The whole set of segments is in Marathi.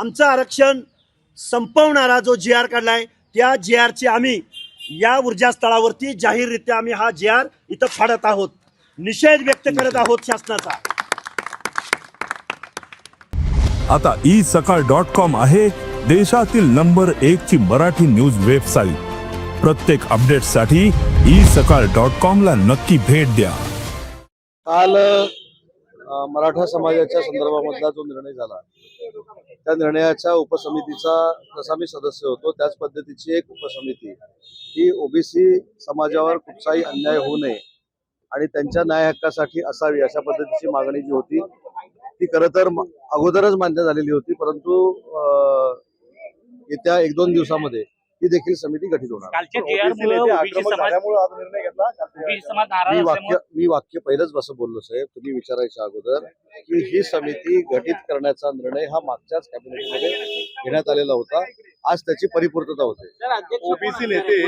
आमचं आरक्षण संपवणारा जो जी आर काढलाय त्या जी आरची आम्ही या ऊर्जा स्थळावरती जाहीररित्या आम्ही हा जी आर इथं फाडत आहोत. निषेध व्यक्त करत आहोत शासनाचा. आता ई सकाळ डॉट कॉम आहे देशातील नंबर एक ची मराठी न्यूज वेबसाईट. प्रत्येक अपडेटसाठी ई सकाळ डॉट कॉम ला नक्की भेट द्या. काल मराठा समाजाच्या संदर्भामधला जो निर्णय झाला त्या निर्णयाच्या उपसमितीचा जसा मी सदस्य होतो त्याच पद्धतीची एक उपसमिती ही ओबीसी समाजावर कुठचाही अन्याय होऊ नये आणि त्यांच्या न्याय हक्कासाठी असावी अशा पद्धतीची मागणी जी होती ती खरं तर अगोदरच मान्य झालेली होती परंतु येत्या एक दोन दिवसामध्ये ही देखील समिती गठीत होणार. वाक्य मी वाक्य पहिलंच असं बोललो साहेब. तुम्ही विचारायच्या अगोदर की ही समिती गठीत करण्याचा निर्णय हा मागच्याच कॅबिनेटमध्ये घेण्यात आलेला होता. आज त्याची परिपूर्तता होते. ओबीसी नेते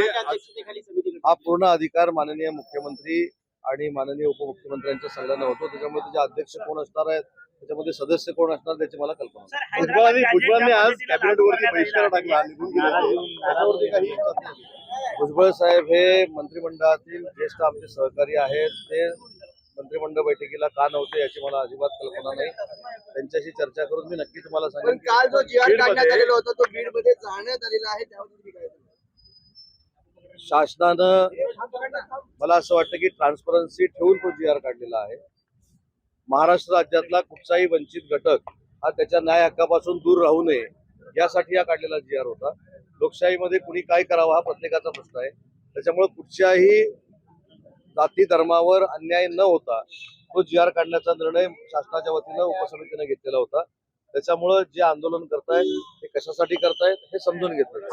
हा पूर्ण अधिकार माननीय मुख्यमंत्री आणि माननीय उपमुख्यमंत्र्यांच्या संघानं होतो त्याच्यामुळे त्याचे अध्यक्ष कोण असणार आहेत त्याच्यामध्ये सदस्य कोण असणार त्याची मला कल्पना. भुजबळांनी भुजबळांनी आज कॅबिनेटवरती बहिष्कार टाकला निघून गेले त्याच्यावरती काही. भुजबळ साहेब हे मंत्रिमंडळातील ज्येष्ठ आमचे सहकारी आहेत ते मंत्रिमंडळ बैठकीला का नव्हते याची मला अजिबात कल्पना नाही त्यांच्याशी चर्चा करून मी नक्की तुम्हाला पण सांगेन काल जो काढण्यात आलेला होता तो बीडमध्ये जाण्यात आलेला आहे त्यावर? शासनानं मला असं वाटतं की ट्रान्सपरन्सी ठेवून तो जी आर काढलेला आहे. महाराष्ट्र राज्यातला कुठचाही वंचित घटक हा त्याच्या न्याय हक्कापासून दूर राहू नये यासाठी हा काढलेला जी आर होता. लोकशाहीमध्ये कुणी काय करावं हा प्रत्येकाचा प्रश्न आहे. त्याच्यामुळे कुठच्याही जाती धर्मावर अन्याय न होता तो जी आर काढण्याचा निर्णय शासनाच्या वतीनं उपसमितीनं घेतलेला होता. त्याच्यामुळं जे आंदोलन करतायत कशासाठी करतायत हे समजून घेतलं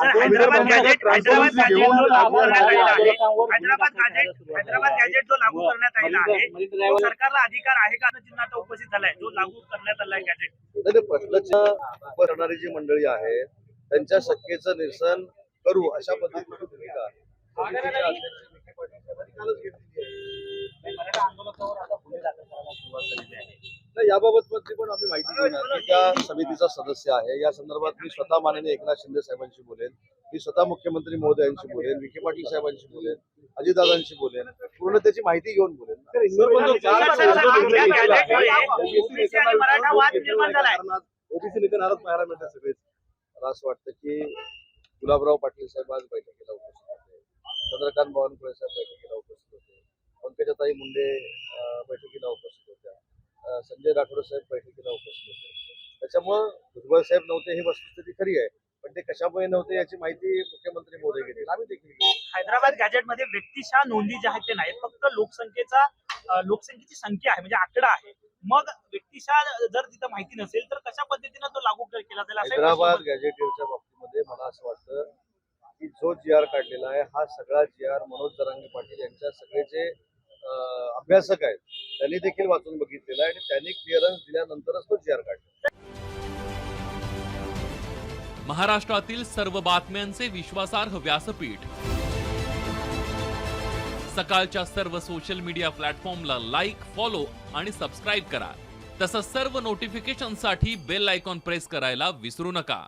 सरकारला अधिकार आहे का? चिन्ह उपस्थित झालाय. जो लागू करण्यात आलाय गॅजेट करणारी जी मंडळी आहे त्यांच्या शक्येचं निरसन करू अशा पद्धतीची भूमिका याबाबत पण आम्ही माहिती घेणार मी त्या समितीचा सदस्य आहे या संदर्भात मी स्वतः माननीय एकनाथ शिंदे साहेबांशी बोलेन मी स्वतः मुख्यमंत्री महोदयांशी बोलेन विखे पाटील साहेबांशी बोलेन अजितदादांशी बोलेन पूर्ण त्याची माहिती घेऊन बोलेन. ओबीसी नेते नाराज पाहायला मिळतात सगळेच. मला असं वाटतं की गुलाबराव पाटील साहेब आज बैठकीला उपस्थित होते. चंद्रकांत बावनकुळे साहेब बैठकीला उपस्थित होते. पंकजाताई मुंडे बैठकीला उपस्थित संजय राठोड साहेब बैठकीला उपस्थित होते. त्याच्यामुळं भुजबळ साहेब नव्हते ही वस्तुस्थिती खरी आहे. पण ते कशामुळे नव्हते याची माहिती मुख्यमंत्री मोदी घेतील आम्ही देखील हैदराबाद गॅजेटमध्ये व्यक्तिशः नोंदी ज्या आहेत ते नाही फक्त लोकसंख्येचा लोकसंख्येची संख्या आहे म्हणजे आकडा आहे. मग व्यक्तिशः जर तिथं माहिती नसेल तर कशा पद्धतीनं तो लागू केला जाईल? हैदराबाद गॅजेटियरच्या बाबतीमध्ये मला असं वाटतं की जो जी आर काढलेला आहे हा सगळा जी आर मनोज जरांगे पाटील यांच्या सगळे जे अभ्यासक आहेत. त्यांनी देखील वाचून बघितलेला आहे आणि त्यांनी क्लिअरन्स दिल्यानंतरच तो शेअर काढला. महाराष्ट्रातील सर्व बातम्यांचे विश्वासार्ह व्यासपीठ. सकाळच्या सर्व सोशल मीडिया प्लॅटफॉर्मला लाईक फॉलो आणि सबस्क्राईब करा. तसंच सर्व नोटिफिकेशनसाठी बेल आयकॉन प्रेस करायला विसरू नका.